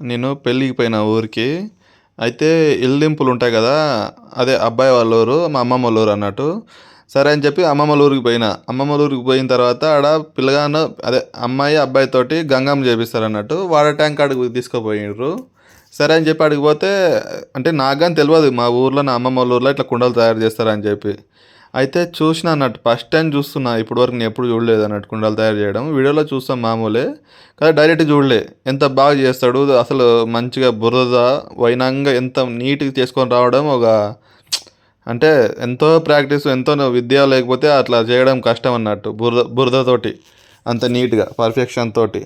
నేను పెళ్ళికి పోయిన ఊరికి. అయితే ఇల్లింపులు ఉంటాయి కదా అదే అబ్బాయి వాళ్ళ ఊరు మా అమ్మమ్మ వాళ్ళ ఊరు అన్నట్టు. సరే అని చెప్పి అమ్మమ్మ వాళ్ళ ఊరికి పోయిన. అమ్మమ్మ వాళ్ళ ఊరికి పోయిన తర్వాత ఆడ పిల్లగాను అదే అమ్మాయి అబ్బాయి తోటి గంగమ్మ చేపిస్తారు అన్నట్టు. వాటర్ ట్యాంక్ కాడికి తీసుకుపోయిండ్రు సరే అని చెప్పి అడిగిపోతే అంటే నాకు కానీ తెలియదు మా ఊర్లో నా అమ్మమ్మ వాళ్ళ ఊర్లో ఇట్లా కుండలు తయారు చేస్తారని చెప్పి. అయితే చూసిన అన్నట్టు ఫస్ట్ టైం చూస్తున్నా ఇప్పటివరకు నేను ఎప్పుడు చూడలేదు అన్నట్టు కుండలు తయారు చేయడం. వీడియోలో చూస్తాం మామూలే కానీ డైరెక్ట్ చూడలే. ఎంత బాగా చేస్తాడు అసలు మంచిగా బురద వైనంగా ఎంత నీట్గా చేసుకొని రావడం ఒక అంటే ఎంతో ప్రాక్టీస్ ఎంతో విద్య లేకపోతే అట్లా చేయడం కష్టం అన్నట్టు బురద బురదతోటి అంత నీట్గా పర్ఫెక్షన్ తోటి.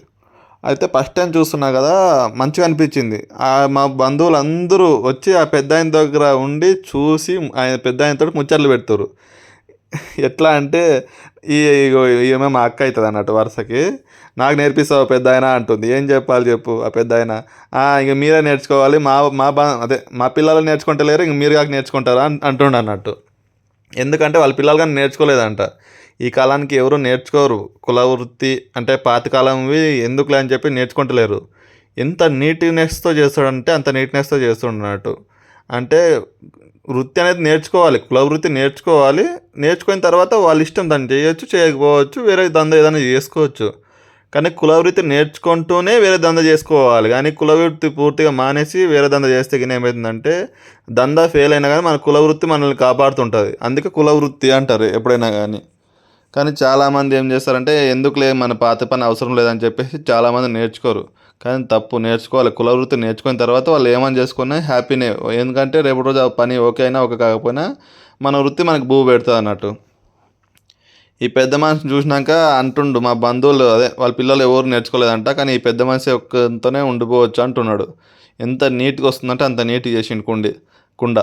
అయితే ఫస్ట్ టైం చూస్తున్నా కదా మంచిగా అనిపించింది. మా బంధువులు అందరూ వచ్చి ఆ పెద్ద ఆయన దగ్గర ఉండి చూసి ఆయన పెద్ద ఆయనతో ముచ్చట్లు పెడతారు ఎట్లా అంటే ఈ ఇగో ఈమె మా అక్క అవుతుంది అన్నట్టు వరుసకి. నాకు నేర్పిస్తావు పెద్ద ఆయన అంటుంది. ఏం చెప్పాలి చెప్పు ఆ పెద్ద ఆయన ఇంక మీరే నేర్చుకోవాలి. మా మా బా అదే మా పిల్లలు నేర్చుకుంటలేరు ఇంక మీరు కాక నేర్చుకుంటారా? అంటుండ అన్నట్టు. ఎందుకంటే వాళ్ళ పిల్లలు కానీ నేర్చుకోలేదంట. ఈ కాలానికి ఎవరు నేర్చుకోరు. కుల వృత్తి అంటే పాతకాలంవి ఎందుకులే అని చెప్పి నేర్చుకుంటలేరు. ఎంత నీట్నెస్తో చేస్తాడంటే అంత నీట్నెస్తో చేస్తున్నాడు అంటే వృత్తి అనేది నేర్చుకోవాలి. కుల వృత్తి నేర్చుకోవాలి. నేర్చుకున్న తర్వాత వాళ్ళ ఇష్టం దాన్ని చేయొచ్చు చేయకపోవచ్చు వేరే దంద ఏదైనా చేసుకోవచ్చు. కానీ కుల వృత్తి నేర్చుకుంటూనే వేరే దంద చేసుకోవాలి. కానీ కుల వృత్తి పూర్తిగా మానేసి వేరే దంద చేస్తే గిన ఏమవుతుందంటే ఫెయిల్ అయినా కానీ మన కుల వృత్తి మనల్ని కాపాడుతుంటుంది. అందుకే కుల వృత్తి అంటారు ఎప్పుడైనా కానీ. కానీ చాలామంది ఏం చేస్తారంటే ఎందుకులే మన పాత పని అవసరం లేదని చెప్పేసి చాలామంది నేర్చుకోరు. కానీ తప్పు నేర్చుకోవాలి. కుల వృత్తి నేర్చుకున్న తర్వాత వాళ్ళు ఏమని చేసుకున్నా హ్యాపీనే. ఎందుకంటే రేపు రోజు ఆ పని ఓకే అయినా ఓకే కాకపోయినా మన వృత్తి మనకు భూ పెడుతుంది అన్నట్టు. ఈ పెద్ద మనిషిని చూసినాక అంటుండు మా బంధువులు అదే వాళ్ళ పిల్లలు ఎవరు నేర్చుకోలేదంట కానీ ఈ పెద్ద మనిషి ఒక్కతోనే ఉండిపోవచ్చు అంటున్నాడు. ఎంత నీట్గా వస్తుందంటే అంత నీట్గా చేసిండు కుండి కుండ.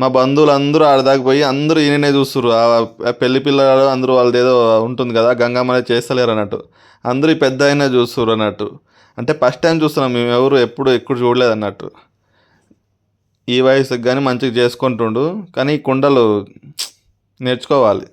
మా బంధువులు అందరూ ఆడదాకా పోయి అందరూ ఈయననే చూస్తుర్రు. ఆ పెళ్ళి పిల్లలు అందరూ వాళ్ళది ఏదో ఉంటుంది కదా గంగమ్మనే చేస్తలేరు అన్నట్టు. అందరూ ఈ పెద్ద అయినా చూస్తుర్రు అన్నట్టు. అంటే ఫస్ట్ టైం చూస్తున్నాం మేము ఎవరు ఎప్పుడు ఎక్కడ చూడలేదు అన్నట్టు. ఈ వయసుకి కానీ మంచిగా చేసుకుంటుండు కానీ ఈ కుండలు నేర్చుకోవాలి.